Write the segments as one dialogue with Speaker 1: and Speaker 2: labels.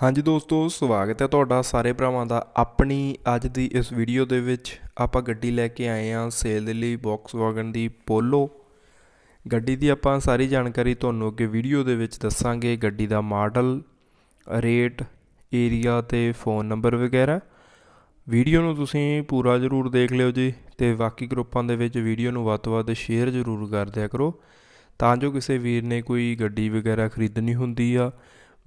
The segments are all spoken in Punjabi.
Speaker 1: ਹਾਂਜੀ ਦੋਸਤੋ, ਸਵਾਗਤ ਹੈ ਤੁਹਾਡਾ ਸਾਰੇ ਭਰਾਵਾਂ ਦਾ ਆਪਣੀ ਅੱਜ ਦੀ ਇਸ ਵੀਡੀਓ ਦੇ ਵਿੱਚ। ਆਪਾਂ ਗੱਡੀ ਲੈ ਕੇ ਆਏ ਹਾਂ ਸੇਲ ਦੇ ਲਈ ਵੌਕਸਵਾਗਨ ਦੀ ਪੋਲੋ ਗੱਡੀ ਦੀ ਆਪਾਂ ਸਾਰੀ ਜਾਣਕਾਰੀ ਤੁਹਾਨੂੰ ਅੱਗੇ ਵੀਡੀਓ ਦੇ ਵਿੱਚ ਦੱਸਾਂਗੇ। ਗੱਡੀ ਦਾ ਮਾਡਲ ਰੇਟ ਏਰੀਆ ਤੇ ਫੋਨ ਨੰਬਰ ਵਗੈਰਾ। ਵੀਡੀਓ ਨੂੰ ਤੁਸੀਂ ਪੂਰਾ ਜ਼ਰੂਰ ਦੇਖ ਲਿਓ ਜੀ ਤੇ ਬਾਕੀ ਗਰੁੱਪਾਂ ਦੇ ਵਿੱਚ ਵੀਡੀਓ ਨੂੰ ਵੱਧ ਤੋਂ ਵੱਧ ਸ਼ੇਅਰ ਜ਼ਰੂਰ ਕਰ ਦਿਆ ਕਰੋ। ਤਾਂ ਜੋ ਕਿਸੇ ਵੀਰ ਨੇ ਕੋਈ ਗੱਡੀ ਵਗੈਰਾ ਖਰੀਦਣੀ ਹੁੰਦੀ ਆ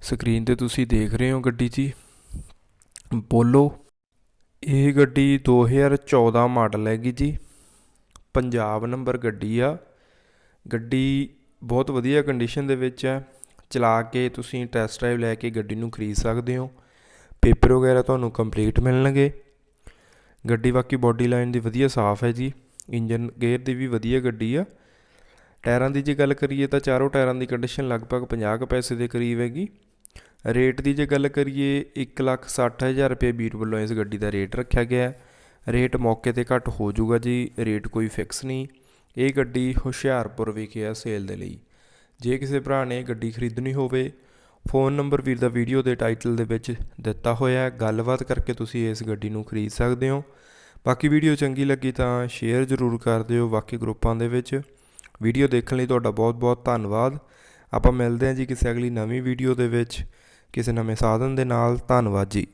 Speaker 1: ਸਕਰੀਨ ਤੇ ਤੁਸੀਂ ਦੇਖ ਰਹੇ ਹੋ ਗੱਡੀ ਜੀ। ਪੋਲੋ ਇਹ ਗੱਡੀ 2014 ਮਾਡਲ ਹੈਗੀ ਜੀ। ਪੰਜਾਬ ਨੰਬਰ ਗੱਡੀ ਆ। ਗੱਡੀ ਬਹੁਤ ਵਧੀਆ ਕੰਡੀਸ਼ਨ ਦੇ ਵਿੱਚ ਹੈ। ਚਲਾ ਕੇ ਤੁਸੀਂ ਟੈਸਟ ਡਰਾਈਵ ਲੈ ਕੇ ਗੱਡੀ ਨੂੰ ਖਰੀਦ ਸਕਦੇ ਹੋ। ਪੇਪਰ ਵਗੈਰਾ ਤੁਹਾਨੂੰ ਕੰਪਲੀਟ ਮਿਲਣਗੇ। ਗੱਡੀ ਬਾਕੀ ਬਾਡੀ ਲਾਈਨ ਦੀ ਵਧੀਆ ਸਾਫ਼ ਹੈ ਜੀ। ਇੰਜਨ ਗੇਅਰ ਦੀ ਵੀ ਵਧੀਆ ਗੱਡੀ ਆ। ਟਾਇਰਾਂ ਦੀ ਜੇ ਗੱਲ ਕਰੀਏ ਤਾਂ ਚਾਰੋਂ ਟਾਇਰਾਂ ਦੀ ਕੰਡੀਸ਼ਨ ਲਗਭਗ 50 ਕੁ ਪੈਸੇ ਦੇ ਕਰੀਬ ਹੈਗੀ। ਰੇਟ ਦੀ ਜੇ ਗੱਲ ਕਰੀਏ 160000 ਰੁਪਏ ਵੀਰ ਵੱਲੋਂ ਇਸ ਗੱਡੀ ਦਾ ਰੇਟ ਰੱਖਿਆ ਗਿਆ ਰੇਟ ਮੌਕੇ ਤੇ ਘੱਟ ਹੋ ਜਾਊਗਾ ਜੀ, ਰੇਟ ਕੋਈ ਫਿਕਸ ਨਹੀਂ। ਇਹ ਗੱਡੀ ਹੁਸ਼ਿਆਰਪੁਰ ਵਿਖੇ ਆ ਸੇਲ ਦੇ ਲਈ। ਜੇ ਕਿਸੇ ਭਰਾ ਨੇ ਗੱਡੀ ਖਰੀਦਣੀ ਹੋਵੇ, ਫੋਨ ਨੰਬਰ ਵੀਰ ਦਾ ਵੀਡੀਓ ਦੇ ਟਾਈਟਲ ਦੇ ਵਿੱਚ ਦਿੱਤਾ ਹੋਇਆ ਹੈ। ਗੱਲਬਾਤ ਕਰਕੇ ਤੁਸੀਂ ਇਸ ਗੱਡੀ ਨੂੰ ਖਰੀਦ ਸਕਦੇ ਹੋ। ਬਾਕੀ ਵੀਡੀਓ ਚੰਗੀ ਲੱਗੀ ਤਾਂ ਸ਼ੇਅਰ ਜ਼ਰੂਰ ਕਰ ਦਿਓ ਬਾਕੀ ਗਰੁੱਪਾਂ ਦੇ ਵਿੱਚ। ਵੀਡੀਓ ਦੇਖਣ ਲਈ ਤੁਹਾਡਾ ਬਹੁਤ-ਬਹੁਤ ਧੰਨਵਾਦ। ਆਪਾਂ ਮਿਲਦੇ ਹਾਂ ਜੀ ਕਿਸੇ ਅਗਲੀ ਨਵੀਂ ਵੀਡੀਓ ਦੇ ਵਿੱਚ। ਕਿਸੇ ਨਵੇਂ ਸਾਧਨ ਦੇ ਨਾਲ ਧੰਨਵਾਦ ਜੀ।